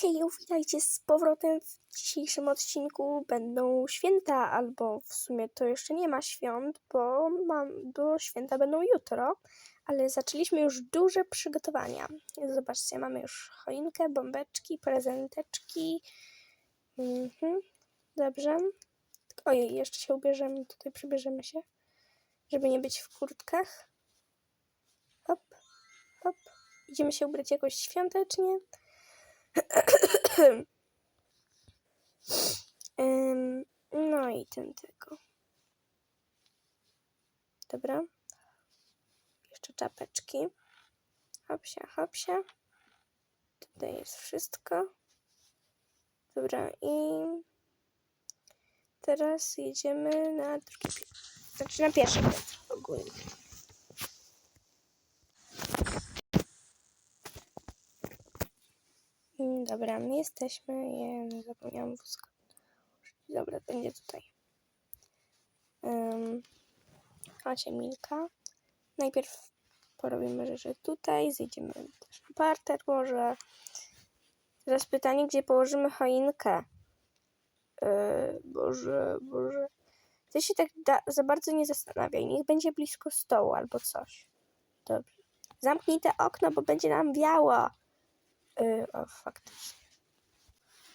Hej, witajcie z powrotem w dzisiejszym odcinku. Będą święta, albo w sumie to jeszcze nie ma świąt, bo, mam, bo święta będą jutro, ale zaczęliśmy już duże przygotowania. Zobaczcie, mamy już choinkę, bombeczki, prezenteczki. Mhm, dobrze. Ojej, jeszcze się ubierzemy, tutaj przybierzemy się, żeby nie być w kurtkach. Hop, hop. Idziemy się ubrać jakoś świątecznie. No i ten tego. Dobra. Jeszcze czapeczki. Hopsia, hopsia. Tutaj jest wszystko. Dobra, i teraz jedziemy na drugi. Znaczy na pierwsze piętro ogólnie. Dobra, my jesteśmy. Ja zapomniałam wózka. Dobra, będzie tutaj. Um, chodźcie, Milka. Najpierw porobimy rzeczy tutaj, zejdziemy też na parter może. Teraz pytanie, gdzie położymy choinkę? Yy, Boże, Boże. Ty się tak za bardzo nie zastanawiaj. Niech będzie blisko stołu albo coś. Dobrze. Zamknij te okno, bo będzie nam wiało. Yy, o, faktycznie.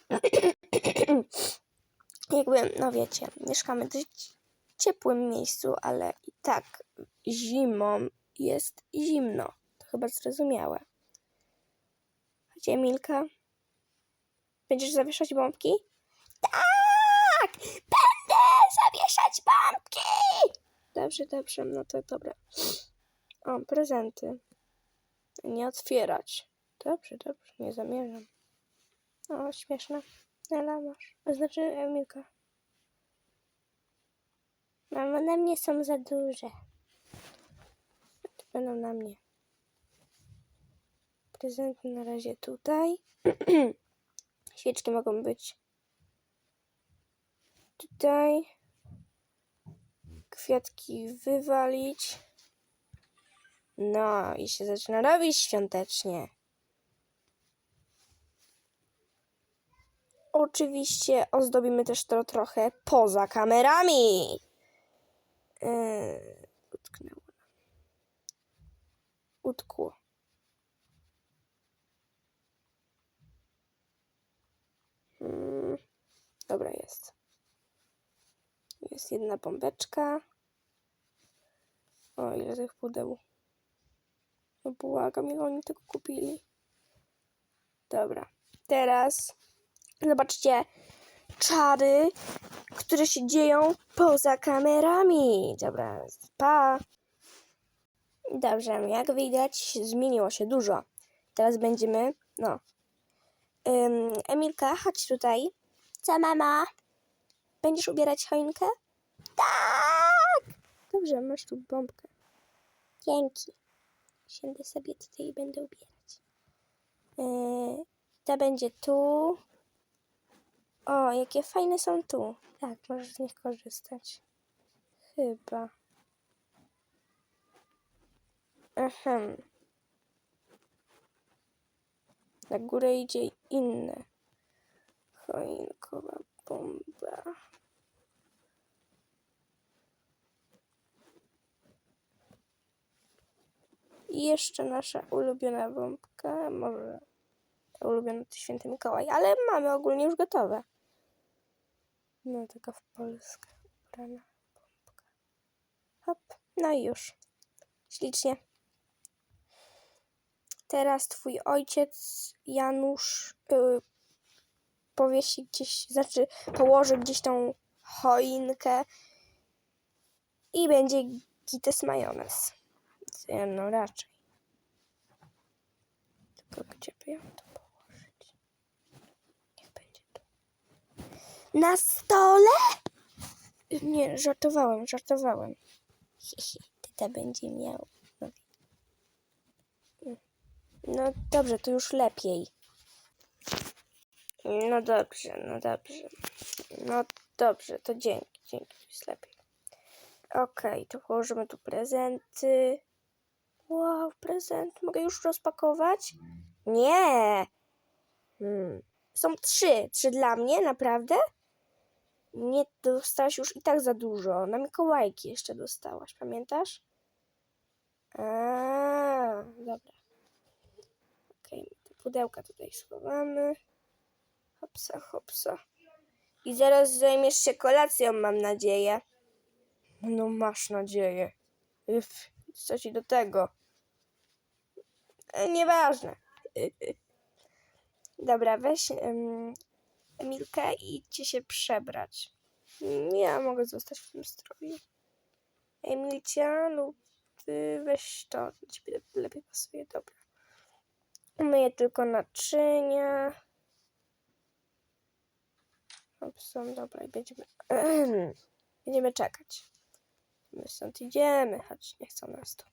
Jakby, no wiecie, mieszkamy w dość ciepłym miejscu, ale i tak zimą jest zimno. To chyba zrozumiałe. Gdzie Milka? Będziesz zawieszać bombki? Tak! Będę zawieszać bombki! Dobrze, dobrze, no to dobra. O, prezenty. Nie otwierać. Dobrze, dobrze, nie zamierzam. O, śmieszne. Ale masz. Znaczy Emilka. Mamo, na mnie są za duże. To będą na mnie. Prezenty na razie tutaj. Świeczki mogą być tutaj. Kwiatki wywalić. No i się zaczyna robić świątecznie. Oczywiście ozdobimy też to trochę poza kamerami. Yy, utknęło. Utkło. Mm, dobra, jest. Jest jedna bombeczka. O, ile tych pudeł. No błagam, ile oni tego kupili. Dobra, teraz zobaczcie czary, które się dzieją poza kamerami. Dobra, pa. Dobrze, jak widać, zmieniło się dużo. Teraz będziemy, no. Emilka, chodź tutaj. Co, mama? Będziesz ubierać choinkę? Tak! Dobrze, masz tu bombkę. Dzięki. Siędę sobie tutaj i będę ubierać. Yy, ta będzie tu. O, jakie fajne są tu. Tak, możesz z nich korzystać. Chyba. Ehem. Na górę idzie inne. Choinkowa bomba. I jeszcze nasza ulubiona bombka. Może ta ulubiona to święty Mikołaj, ale mamy ogólnie już gotowe. No, taka w Polskę ubrana bombka. Hop, no i już. Ślicznie. Teraz twój ojciec Janusz yy, powiesi gdzieś, znaczy położy gdzieś tą choinkę i będzie gites majonez. No raczej. Tylko gdzie by ją to położyć? Niech będzie tu. Na stole? Nie, żartowałem, żartowałem. Tata będzie miał. No. dobrze, to już lepiej. No dobrze, no dobrze. No dobrze, to dzięki, dzięki, jest lepiej. Okej, to położymy tu prezenty. Wow, prezent. Mogę już rozpakować? Nie. Hmm. Są trzy. Trzy dla mnie, naprawdę? Nie, dostałaś już i tak za dużo. Na Mikołajki jeszcze dostałaś, pamiętasz? A, dobra. Okej, te pudełka tutaj schowamy. Hopsa, hopsa. I zaraz zajmiesz się kolacją, mam nadzieję. No masz nadzieję. Uff, co ci do tego? E, Nieważne. Dobra, weź em, Emilkę i idźcie się przebrać. Ja mogę zostać w tym stroju. Emilcia lub ty weź to, ciebie lepiej pasuje, dobra. Myję tylko naczynia. Opson, dobra, i będziemy, będziemy czekać. My stąd idziemy, choć nie chcą nas tu.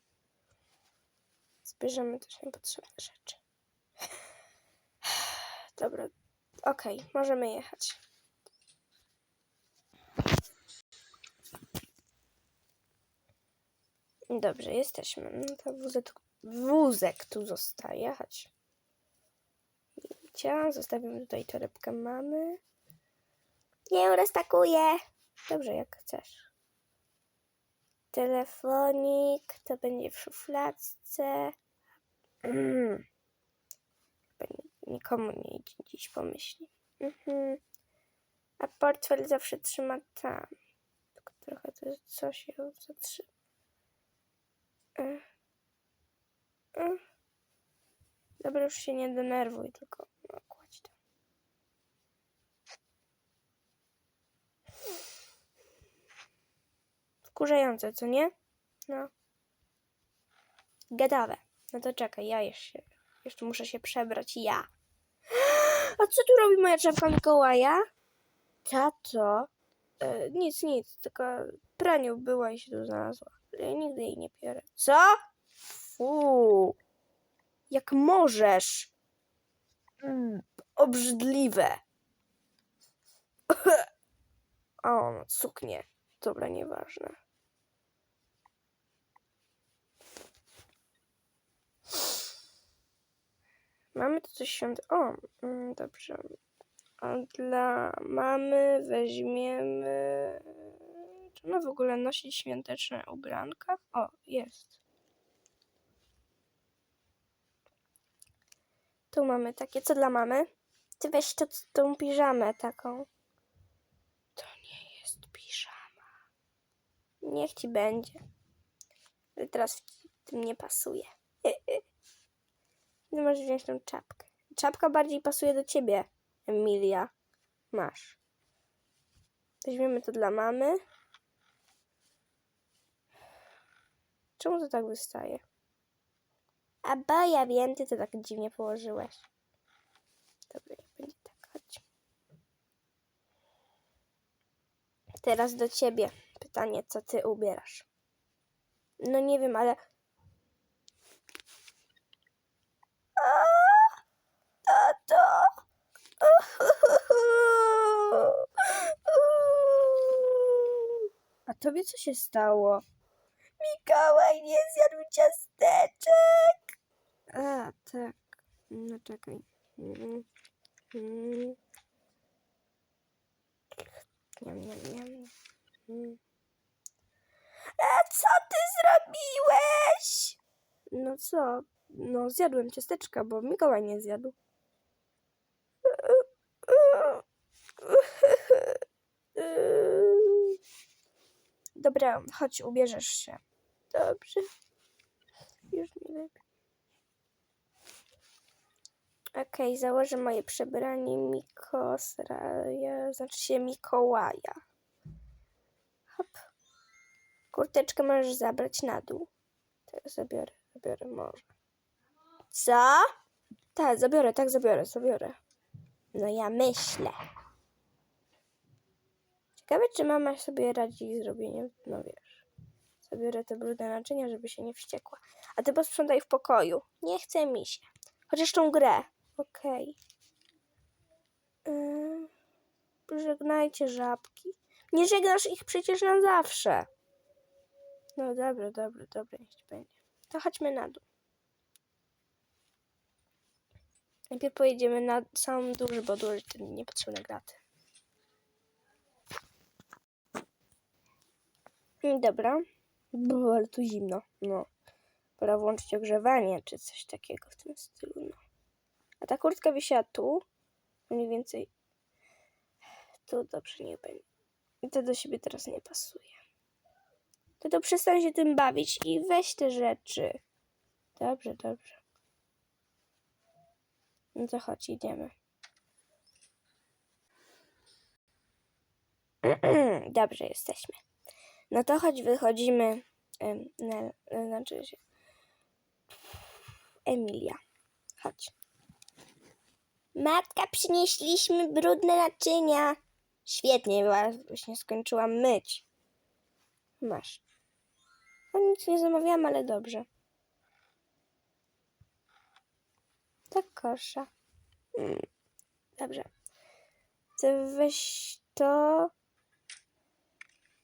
Zbierzemy też niepotrzebne rzeczy. Dobra, okej, możemy jechać. Dobrze, jesteśmy. No to wózek, wózek tu zostaje. Chodź. Widzicie? Zostawimy tutaj torebkę mamy. Nie roztakuję. Dobrze, jak chcesz. Telefonik, to będzie w szufladce. Mm. Nikomu nie idzie dziś pomyśli. Mhm. A portfel zawsze trzyma tam. Tylko trochę to jest coś ją zatrzyma. Ech. Ech. Dobra, już się nie denerwuj, tylko no, kładź to. Wkurzające, co nie? No. Gadawe. No to czekaj, ja jeszcze, jeszcze muszę się przebrać. Ja. A co tu robi moja czapka Mikołaja? Tato? E, nic, nic, tylko praniu była i się tu znalazła. Ale ja nigdy jej nie biorę. Co? Fu. Jak możesz? Mm, obrzydliwe. O, no, suknie. Dobra, nieważne. Mamy tu coś świąt... O, mm, dobrze. A dla mamy weźmiemy... Czy ona w ogóle nosi świąteczne ubranka? O, jest. Tu mamy takie. Co dla mamy? Ty weź to, tą piżamę taką. To nie jest piżama. Niech ci będzie. Ale teraz w tym nie pasuje. Ty możesz wziąć tą czapkę. Czapka bardziej pasuje do ciebie, Emilia. Masz. Weźmiemy to dla mamy. Czemu to tak wystaje? A bo ja wiem, ty to tak dziwnie położyłeś. Dobra, będzie tak, chodź. Teraz do ciebie pytanie, co ty ubierasz? No nie wiem, ale... A, Tato! A tobie co się stało? Mikołaj nie zjadł ciasteczek. A, tak. No czekaj. Mm. Mm. Niam, niam, niam. Mm. A co ty zrobiłeś? No co? No zjadłem ciasteczka, bo Mikołaj nie zjadł. Dobra, chodź, ubierzesz się. Dobrze. Już mi lepiej. Okej, założę moje przebranie Mikosraja, znaczy się Mikołaja. Hop. Kurteczkę możesz zabrać na dół. Tak, zabiorę, zabiorę może. Co? Tak, zabiorę, tak, zabiorę, zabiorę. No ja myślę. Ciekawe, czy mama sobie radzi z zrobieniem, no wiesz. Zabiorę te brudne naczynia, żeby się nie wściekła. A ty posprzątaj w pokoju. Nie chce mi się. Chociaż tą grę. Okej. Yy, żegnajcie żabki. Nie żegnasz ich przecież na zawsze. No dobra, dobra, dobra, niech będzie. To chodźmy na dół. Najpierw pojedziemy na sam duży, bo duży to niepotrzebne graty. Dobra. Bo, ale tu zimno. No. Pora włączyć ogrzewanie, czy coś takiego w tym stylu. No. A ta kurtka wisiała tu. Mniej więcej. Tu dobrze nie będzie. I to do siebie teraz nie pasuje. To to przestań się tym bawić i weź te rzeczy. Dobrze, dobrze. No to chodź, idziemy. Dobrze, jesteśmy. No to chodź, wychodzimy. Na, znaczy się. Emilia. Chodź. Matka, przynieśliśmy brudne naczynia. Świetnie, właśnie skończyłam myć. Masz. No nic nie zamawiałam, ale dobrze. Tak kosza. Mm, Dobrze. Weź to.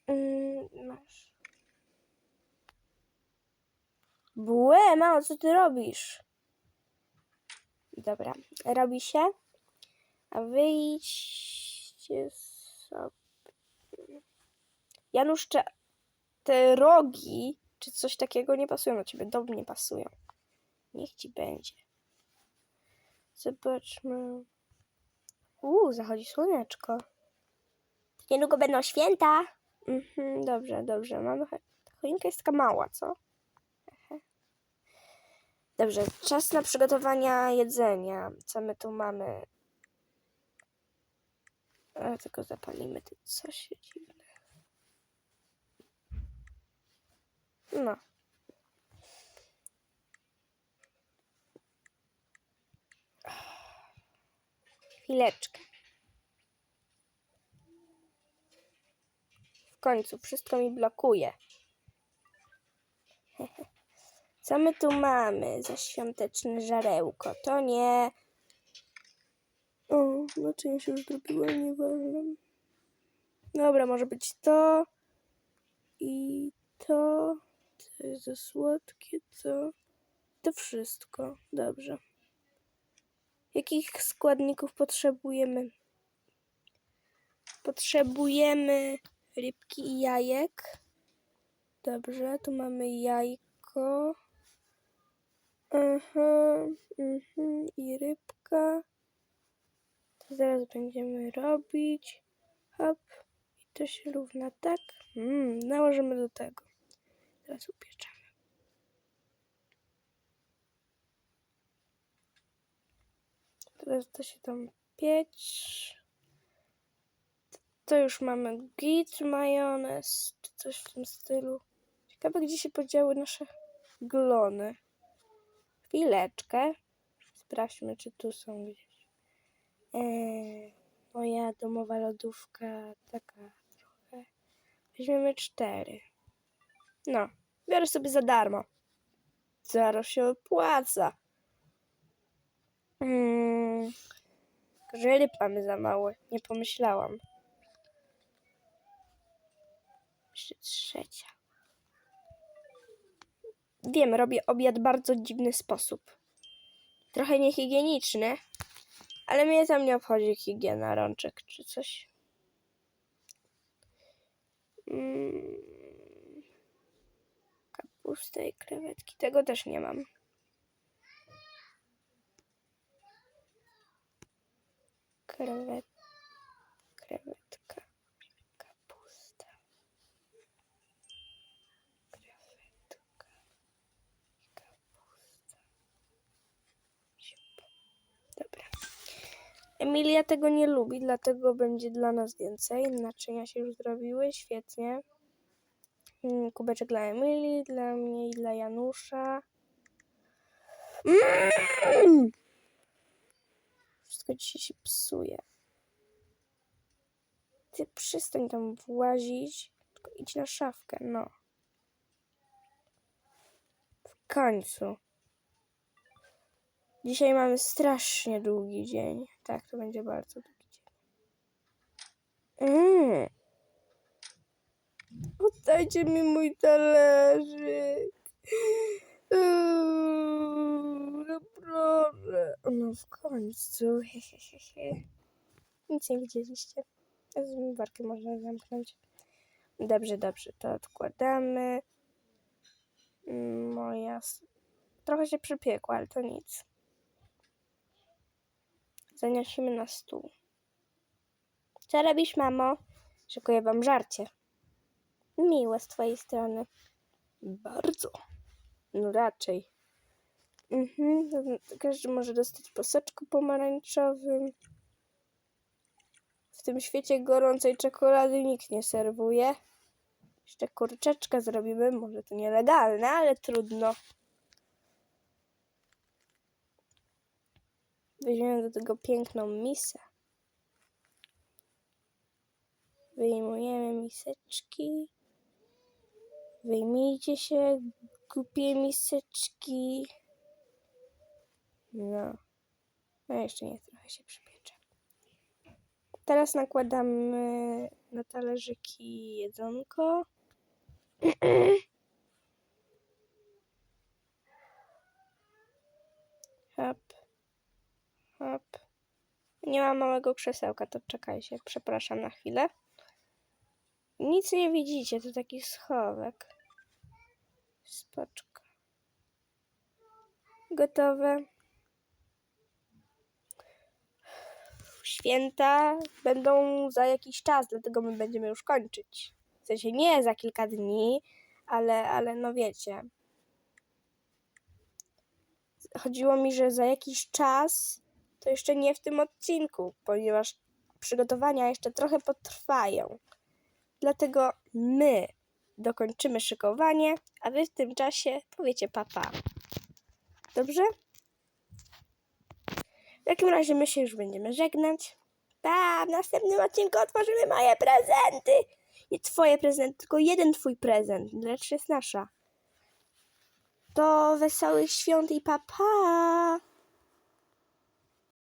Mm, masz. Błe, co ty robisz? Dobra, robi się. A wyjdźcie sobie. Janusz, cze- te rogi, czy coś takiego nie pasują do ciebie. Do mnie pasują. Niech ci będzie. Zobaczmy. Uuu, zachodzi słoneczko. Niedługo będą święta. Mhm, dobrze, dobrze. Mamy... choinka jest taka mała, co? Dobrze, czas na przygotowania jedzenia. Co my tu mamy? Ale tylko zapalimy tu coś dziwne. No. Chwileczkę. W końcu wszystko mi blokuje. Co my tu mamy za świąteczne żarełko? To nie. O, naczynia się już zrobiło, nieważne. Dobra, może być to i to. To jest za słodkie, to. To wszystko. Dobrze. Jakich składników potrzebujemy? Potrzebujemy rybki i jajek. Dobrze, tu mamy jajko. Aha, mhm, i rybka. To zaraz będziemy robić. Hop. I to się równa tak. Mm, nałożymy do tego. Teraz upieczemy. Teraz to się tam pieć. To już mamy git, majonez, czy coś w tym stylu. Ciekawe, gdzie się podziały nasze glony. Chwileczkę. Sprawdźmy, czy tu są gdzieś. Eee, moja domowa lodówka taka trochę. Weźmiemy cztery. No, biorę sobie za darmo. Zaraz się opłaca. Mm, tylko, że ryb mamy za małe. Nie pomyślałam. Jeszcze trzecia. Wiem, robię obiad w bardzo dziwny sposób. Trochę niehigieniczny, ale mnie tam nie obchodzi higiena rączek czy coś. Mm. Kapusta i krewetki. Tego też nie mam. Krewet... Krewetka. Kapusta. Krewetka. Kapusta. Dobra. Emilia tego nie lubi, dlatego będzie dla nas więcej. Naczynia się już zrobiły, świetnie. Mm, Kubeczek dla Emilii, dla mnie i dla Janusza. Mm! Wszystko dzisiaj się psuje. Ty przestań tam włazić, tylko idź na szafkę, no. W końcu. Dzisiaj mamy strasznie długi dzień. Tak, to będzie bardzo długi dzień. Mm. Oddajcie mi mój talerzyk. Uuu, Naprawdę. No w końcu. Hehehe. Nic nie widzieliście. Zmywarkę można zamknąć. Dobrze, dobrze. To odkładamy. Mm, Moja... s- Trochę się przypiekła, ale to nic. Zaniosimy na stół. Co robisz, mamo? Szykuję wam żarcie. Miłe z twojej strony. Bardzo. No raczej. Mhm. Każdy może dostać po soczku pomarańczowym. W tym świecie gorącej czekolady nikt nie serwuje. Jeszcze kurczeczkę zrobimy. Może to nielegalne, ale trudno. Weźmiemy do tego piękną misę. Wyjmujemy miseczki. Wyjmijcie się, głupie miseczki. No. No jeszcze nie, trochę się przypiecze. Teraz nakładamy na talerzyki jedzonko. Hop. Hop. Nie mam małego krzesełka, to czekajcie. Przepraszam na chwilę. Nic nie widzicie, to taki schowek. Spoczko. Gotowe. Święta będą za jakiś czas, dlatego my będziemy już kończyć. W sensie nie za kilka dni, ale, ale no wiecie. Chodziło mi, że za jakiś czas to jeszcze nie w tym odcinku, ponieważ przygotowania jeszcze trochę potrwają. Dlatego my dokończymy szykowanie, a wy w tym czasie powiecie papa. Dobrze? W takim razie my się już będziemy żegnać. Pa, w następnym odcinku otworzymy moje prezenty. Nie twoje prezenty, tylko jeden twój prezent. Lecz jest nasza. Do wesołych świąt i papa. Pa.